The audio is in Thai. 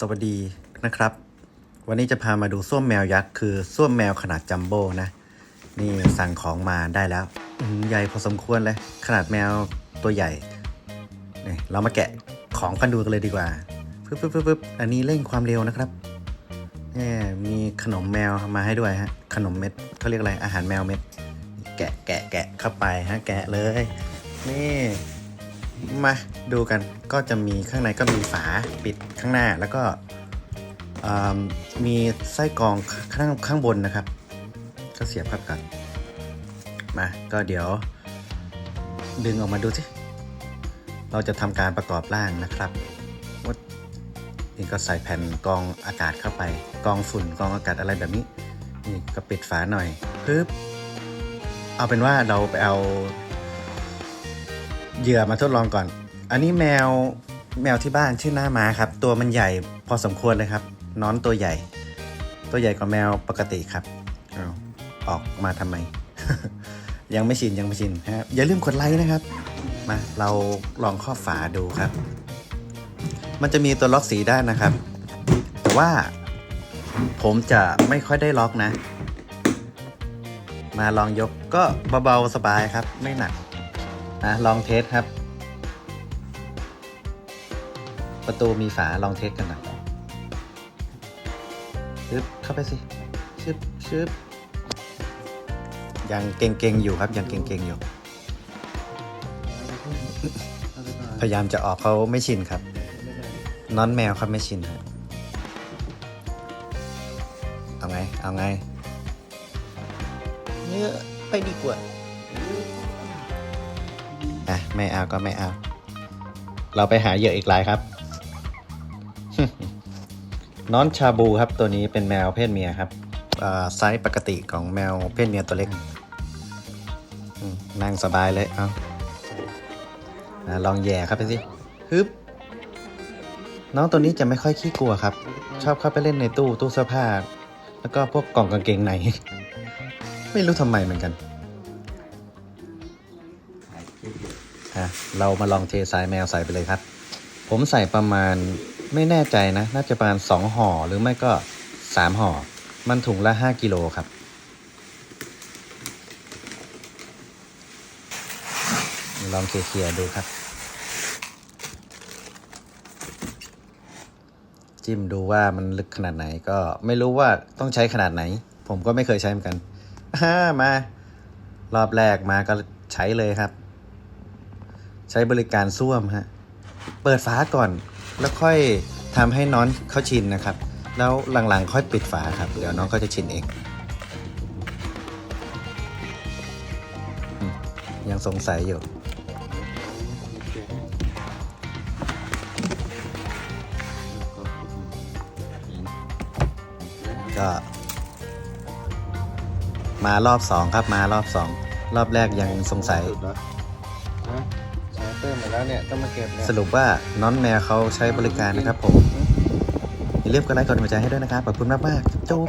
สวัสดีนะครับ วันนี้จะพามาดูส้วมแมวยักษ์คือส้วมแมวขนาดจัมโบ้นะ นี่สั่งของมาได้แล้วหือใหญ่พอสมควรเลย ขนาดแมวตัวใหญ่เนี่ยเรามาแกะของกันดูกันเลยดีกว่าปึ๊บปึ๊บปึ๊บปึ๊บอันนี้เร่งความเร็วนะครับแหมมีขนมแมวมาให้ด้วยฮะขนมเม็ดเขาเรียกอะไรอาหารแมวเม็ด แกะแกะแกะเข้าไปฮะแกะเลย นี่ มาดูกันก็จะมีข้างในก็มีฝาปิดข้างหน้าแล้วก็มีไส้กรองข้างข้างบนนะครับ ก็เสียบเข้ากันมาก็เดี๋ยว ดึงออกมาดูสิเราจะทำการประกอบร่างนะครับว่านี่ก็ใส่แผ่นกรองอากาศเข้าไปกรองฝุ่นกรองอากาศอะไรแบบนี้นี่ก็ปิดฝาหน่อยปึ๊บเอาเป็นว่าเราไปเอา เหยื่อมาทดลองก่อน อันนี้แมวแมวที่บ้านชื่อหน้าม้าครับ ตัวมันใหญ่พอสมควรเลยครับน้อนตัวใหญ่ ตัวใหญ่กว่าแมวปกติครับเอาออกมาทำไม ยังไม่ชินยังไม่ชินฮะอย่าลืมกดไลค์นะครับ มาเราลองครอฝาดูครับ มันจะมีตัวล็อกสีได้นนะครับ แต่ว่าผมจะไม่ค่อยได้ล็อกนะ มาลองยกก็เบาๆสบายครับ ไม่หนัก นะลองเทสครับ ประตูมีฝาลองเทสกันหน่อยชึบเข้าไปสิชึบชึบยังเก่งๆอยู่ครับยังเก่งๆอยู่ พยายามจะออกเขาไม่ชินครับน้อนแมวเขาไม่ชินครับเอาไง เอาไงเนื้อไปดีกว่า อะไม่เอาก็ไม่เอา เราไปหาเหยื่ออีกรายครับน้อนชาบูครับตัวนี้เป็นแมวเพศเมียครับไซส์ปกติของแมวเพศเมียตัวเล็กนั่งสบายเลยเอาอะลองแย่ครับไปสิฮึบน้องตัวนี้จะไม่ค่อยขี้กลัวครับ ชอบเข้าไปเล่นในตู้ตู้เสื้อผ้า แล้วก็พวกกล่องกางเกงใน ไม่รู้ทำไมเหมือนกัน อะเรามาลองเททรายแมวใส่ไปเลยครับ ผมใส่ประมาณไม่แน่ใจนะ น่าจะประมาณสองห่อหรือไม่ก็สามห่อ มันถุงละห้ากิโลครับลองเคลียร์ดูครับ จิ้มดูว่ามันลึกขนาดไหนก็ไม่รู้ว่าต้องใช้ขนาดไหน ผมก็ไม่เคยใช้เหมือนกันามา รอบแรกมาก็ใช้เลยครับ ใช้บริการส้วมฮะ เปิดฝาก่อน แล้วค่อยทำให้น้องเขาชินนะครับ แล้วหลังๆ ค่อยปิดฝาครับ เดี๋ยวน้องเขาจะชินเอง ยังสงสัยอยู่ก็มารอบสองครับมารอบสอง รอบแรกยังสงสัยใช้ เติมมาแล้วเนี่ยต้องมาเก็บเนี่ยสรุปว่าน้องแมวเขาใช้บริการนะครับผมอย่าลืมกดไลค์กดหัวใจให้ด้วยนะครับขอบคุณมากมากจุ๊บ